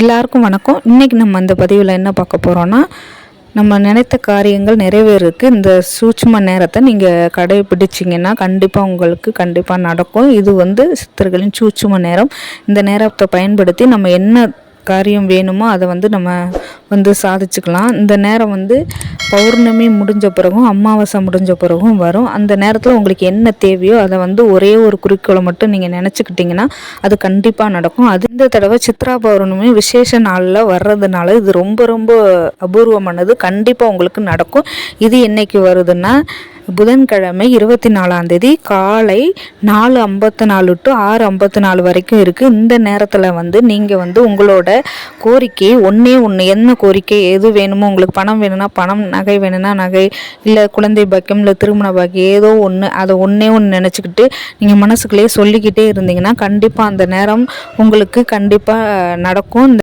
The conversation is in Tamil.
எல்லாருக்கும் வணக்கம். இன்றைக்கி நம்ம அந்த பதிவில் என்ன பார்க்க போகிறோன்னா நம்ம நினைத்த காரியங்கள் நிறைவேறதுக்கு இந்த சூட்சும நேரத்தை நீங்கள் கடைபிடிச்சிங்கன்னா கண்டிப்பாக உங்களுக்கு கண்டிப்பாக நடக்கும். இது வந்து சித்தர்களின் சூட்சும நேரம். இந்த நேரத்தை பயன்படுத்தி நம்ம என்ன காரியம் வேணுமோ அதை வந்து நம்ம வந்து சாதிச்சுக்கலாம். இந்த நேரம் வந்து பௌர்ணமி முடிஞ்ச பிறகும் அமாவாசை முடிஞ்ச பிறகும் வரும். அந்த நேரத்தில் உங்களுக்கு என்ன தேவையோ அதை வந்து ஒரே ஒரு குறிக்கோளை மட்டும் நீங்கள் நினச்சிக்கிட்டிங்கன்னா அது கண்டிப்பாக நடக்கும். அது இந்த தடவை சித்ரா பௌர்ணமி விசேஷ நாளில் வர்றதுனால இது ரொம்ப ரொம்ப அபூர்வமானது. கண்டிப்பாக உங்களுக்கு நடக்கும். இது என்னைக்கு வருதுன்னா புதன்கிழமை இருபத்தி நாலாம் தேதி காலை நாலு ஐம்பத்து நாலு டு ஆறு ஐம்பத்து நாலு வரைக்கும் இருக்குது இந்த நேரத்தில் வந்து நீங்கள் வந்து உங்களோட கோரிக்கை ஒன்றே ஒன்று என்ன கோரிக்கை எது வேணுமோ உங்களுக்கு பணம் வேணும்னா பணம் நகை வேணும்னா நகை இல்லை குழந்தை பாக்கியம் இல்லை திருமண பாக்கியம் ஏதோ ஒன்று அதை ஒன்றே ஒன்று நினச்சிக்கிட்டு நீங்கள் மனசுக்குள்ளேயே சொல்லிக்கிட்டே இருந்தீங்கன்னா கண்டிப்பாக அந்த நேரம் உங்களுக்கு கண்டிப்பாக நடக்கும். இந்த